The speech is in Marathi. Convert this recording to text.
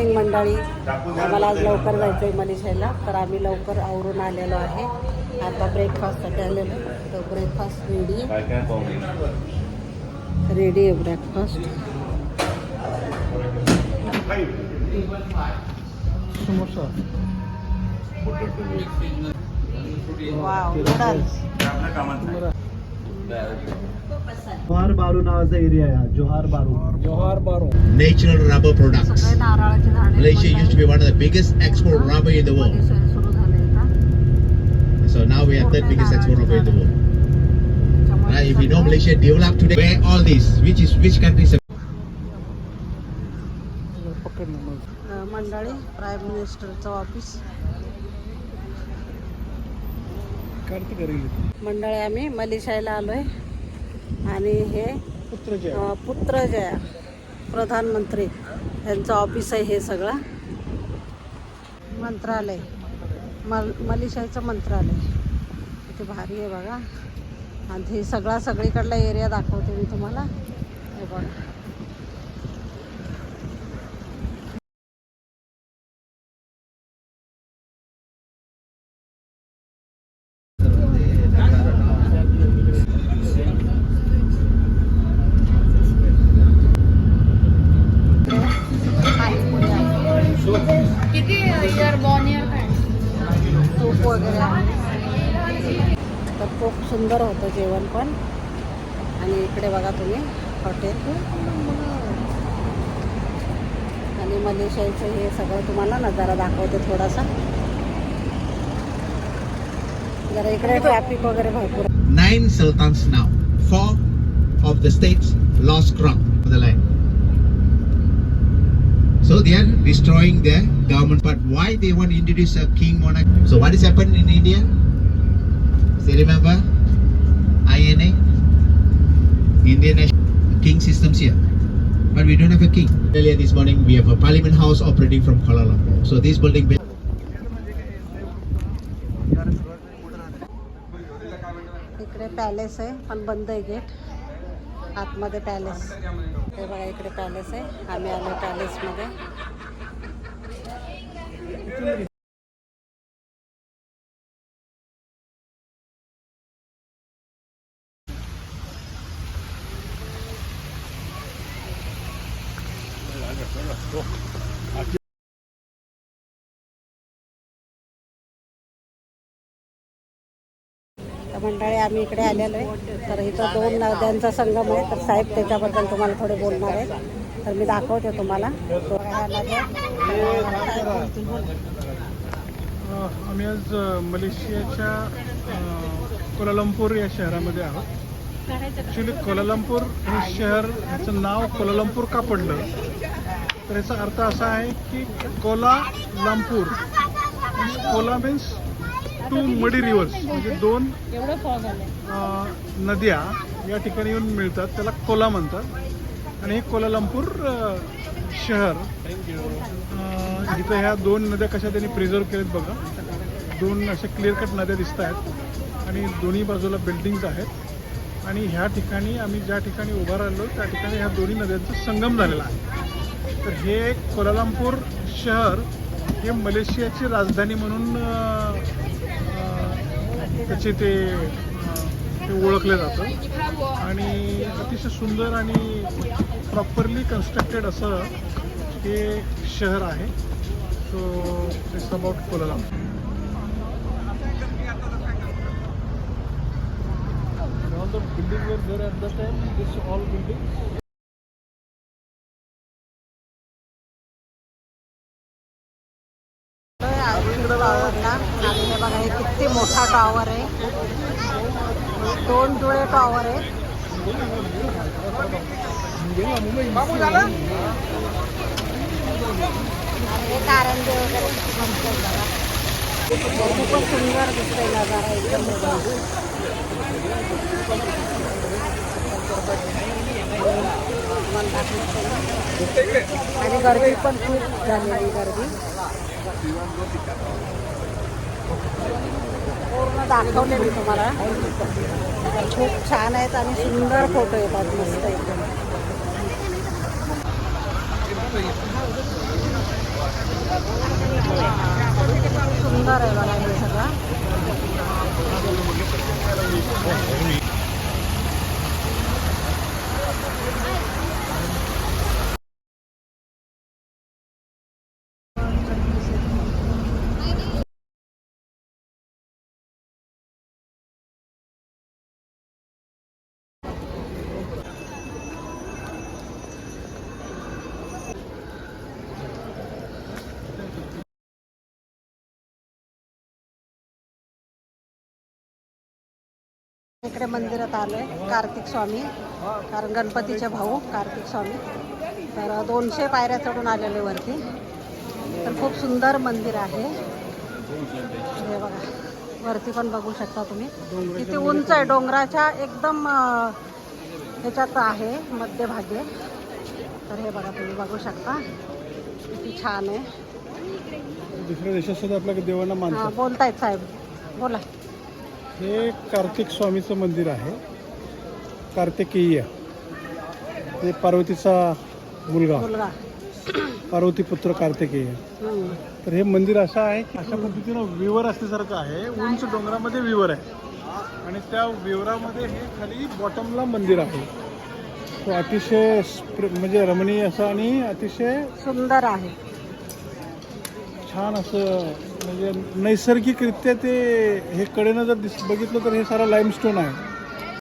मॉर्निंग मंडळी. आम्हाला आज लवकर जायचं आहे मनीषाला तर आम्ही लवकर आवरून आलेलो आहे. आता ब्रेकफास्टसाठी आलेलो. तर ब्रेकफास्ट रेडी रेडी आहे breakfast wow noodles Johor Bahru नावाचा एरिया आहे हा, जोहार बारू जोहार बारू natural rubber products. सगळे नारळाची झाडे Malaysia used to be one of the biggest export rubber in the world. Manisha सुरू झाले का So now we are third biggest exporter in the world. Right? If you know Malaysia developed today, where all this, which is which countries? मंडळी प्राईम मिनिस्टरचं ऑफिस मंडळी आम्ही मलिशायला आलोय आणि हे अ, पुत्रजया प्रधानमंत्री. यांचं ऑफिस आहे हे सगळं. मंत्रालय. मल मलिशाईचं मंत्रालय. किती भारी आहे बघा. आणि हे सगळा सगळीकडला एरिया दाखवते मी तुम्हाला. हे बघा. सुंदर होतं जेवण पण आणि इकडे बघा तुम्ही हॉटेल आणि मलेशियाचं हे सगळं तुम्हाला नजारा दाखवते थोडासा जरा इकडे ट्रॅफिक वगैरे भरपूर sultans now. Four of the states lost crown of the land. So they are destroying their government. But why they want to introduce a king monarch? So what has happened in India? Still remember? INA? Indian National King systems here. But we don't have a king. Earlier this morning we have a parliament house operating from Kuala Lumpur. So this building इकडे पॅलेस आहे पण बंद आहे गेट आतमध्ये पॅलेस हे बघा इकडे पॅलेस आहे आम्ही आलो पॅलेसमध्ये तर मंडळी आम्ही इकडे आलेलो आहे. तर इथं दोन नद्यांचा संगम आहे. तर साहेब त्याच्याबद्दल तुम्हाला थोडे बोलणार आहेत. तर मी दाखवते तुम्हाला. आम्ही आज मलेशियाच्या कोलालंपूर या शहरामध्ये आहोत. ॲक्च्युली कोलालंपूर हे शहर ह्याचं नाव कोलालंपूर का पडलं? तर याचा अर्थ असा आहे की Kuala Lumpur Kuala means two muddy rivers म्हणजे दोन नद्या या ठिकाणी येऊन मिळतात. त्याला कोला म्हणतात. आणि हे कोलालंपूर शहर जिथं इथं ह्या दोन नद्या कशा त्यांनी प्रिझर्व केलेत बघा. दोन अशा क्लिअर कट नद्या दिसत आहेत आणि दोन्ही बाजूला बिल्डिंग्ज आहेत. आणि ह्या ठिकाणी आम्ही ज्या ठिकाणी उभा राहिलो त्या ठिकाणी ह्या दोन्ही नद्यांचा संगम झालेला आहे. तर हे कोलालंपूर शहर हे मलेशियाची राजधानी म्हणून त्याचे ते ते ओळखलं जातं. आणि अतिशय सुंदर आणि प्रॉपरली कन्स्ट्रक्टेड असं हे शहर आहे. So it's about Kuala Lumpur All the buildings were there at that time. This all buildings. टॉवरला आणि हे बघा हे किती मोठा टॉवर आहे दोन जुळे टॉवर आहे आणि हे कारंजे वगैरे मस्त आहेत बघा. खूपच सुंदर दिसतंय नजारा एकदम आणि गर्दी पण खूप झालेली गर्दी. पूर्ण दाखवले मी तुम्हाला. खूप छान आहेत आणि सुंदर फोटो येतात मस्त एकदम. सुंदर आहे बघा हे सगळं इकडे मंदिरात आलोय कार्तिक स्वामी. कारण गणपतीचे भाऊ कार्तिक स्वामी. तर दोनशे पायऱ्या चढून आलेले वरती. तर खूप सुंदर मंदिर आहे. हे बघा वरती पण बघू शकता तुम्ही. किती उंच आहे डोंगराच्या एकदम ह्याच्यात आहे मध्यभागी. तर हे बघा तुम्ही बघू शकता. किती छान आहे. दुसऱ्या देशात सुद्धा आपल्या देवांना बोलतायत साहेब. बोला. हे कार्तिक स्वामीचं मंदिर आहे. कार्तिकेय. हे पार्वतीचा मुलगा. पार्वती पुत्र कार्तिकेय. तर हे मंदिर असं आहे की अशा पद्धतीनं विवर असल्यासारखं आहे. उंच डोंगरामध्ये विवर आहे. आणि त्या विवरामध्ये हे खाली बॉटमला मंदिर आहे. तो अतिशय म्हणजे रमणीय असं आणि अतिशय सुंदर आहे. छान असं म्हणजे नैसर्गिकरित्या ते हे कडेनं जर दिस बघितलं तर हे सारा लाईमस्टोन आहे.